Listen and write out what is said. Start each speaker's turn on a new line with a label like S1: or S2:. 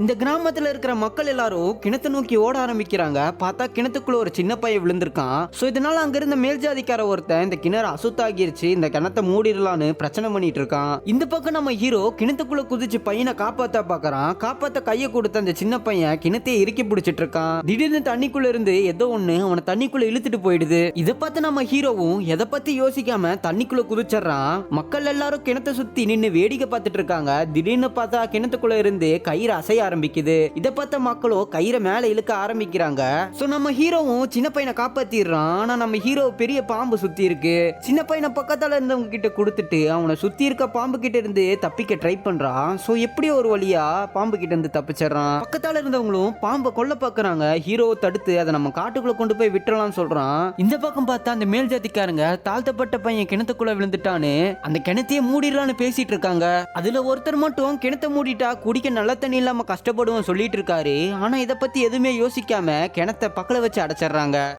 S1: இந்த கிராமத்துல இருக்கிற மக்கள் எல்லாரும் கிணத்தை நோக்கி ஓட ஆரம்பிக்கிறாங்க. பார்த்தா கிணத்துக்குள்ள ஒரு சின்ன பையன் விழுந்திருக்கான். சோ இதனால அங்க இருந்த மேல் ஜாதிக்கார ஒருத்தன் இந்த கிணறு அசுத்தாகிருச்சு இந்த கிணத்தை மூடிடலான்னு பிரச்சனை பண்ணிட்டு இருக்கான். இந்த பக்கம் நம்ம ஹீரோ கிணத்துக்குள்ள குதிச்சு பையனை காப்பாத்த பாக்குறான். காப்பாத்த கையை கொடுத்த அந்த சின்ன பையன் கிணத்தையே இறுக்கி பிடிச்சிட்டு இருக்கான். திடீர்னு தண்ணிக்குள்ள இருந்து ஏதோ ஒண்ணு அவனை தண்ணிக்குள்ள இழுத்துட்டு போயிடுது. இதை பார்த்து நம்ம ஹீரோவும் எதை பத்தி யோசிக்காம தண்ணிக்குள்ள குதிச்சிடுறான். மக்கள் எல்லாரும் கிணத்தை சுத்தி நின்னு வேடிக்கை பார்த்துட்டு இருக்காங்க. திடீர்னு பார்த்தா கிணத்துக்குள்ள இருந்து கயிறு அசைய ஆரம்பிக்குது. இதை பார்த்த மக்களும் கயிறை மேல இழுக்க ஆரம்பிக்கிறாங்க. சோ நம்ம ஹீரோவும் சின்ன பையனை காப்பாத்திடுறான். ஆனா நம்ம ஹீரோ பெரிய பாம்பு சுத்தி இருக்கு. சின்ன பையனை பக்கத்தால இருந்தவங்க கிட்ட கொடுத்துட்டு அவனை சுத்தி இருக்க பாம்பு கிட்ட இருந்து தப்பிக்க ட்ரை பண்றான். சோ எப்படி ஒரு வழியா பாம்பு கிட்ட இருந்து தப்பிச்சிடுறான்? பக்கத்தால இருந்தவங்களும் பாம்பை கொல்ல பாக்குறாங்க ஹீரோவை தடுத்து அதை நம்ம காட்டுக்குள்ள கொண்டு போய் விட்டுறலாம் சொல்றான். இந்த பக்கம் பார்த்தா அந்த மேல் ஜாதிக்காரங்க தாழ்த்தப்பட்ட பையன் கிணத்துக்குள்ள விழுந்துட்டான்னு அந்த கிணத்தையே மூடிடலான்னு பேசிட்டு இருக்காங்க. அதுல ஒருத்தர் மட்டும் கிணத்தை மூடிட்டா குடிக்க நல்ல தண்ணி இல்லாம கஷ்டப்படுவோம் சொல்லிட்டு இருக்காரு. ஆனா இதை பத்தி எதுவுமே யோசிக்காம கிணத்தை பக்கல வச்சு அடைச்சிடுறாங்க.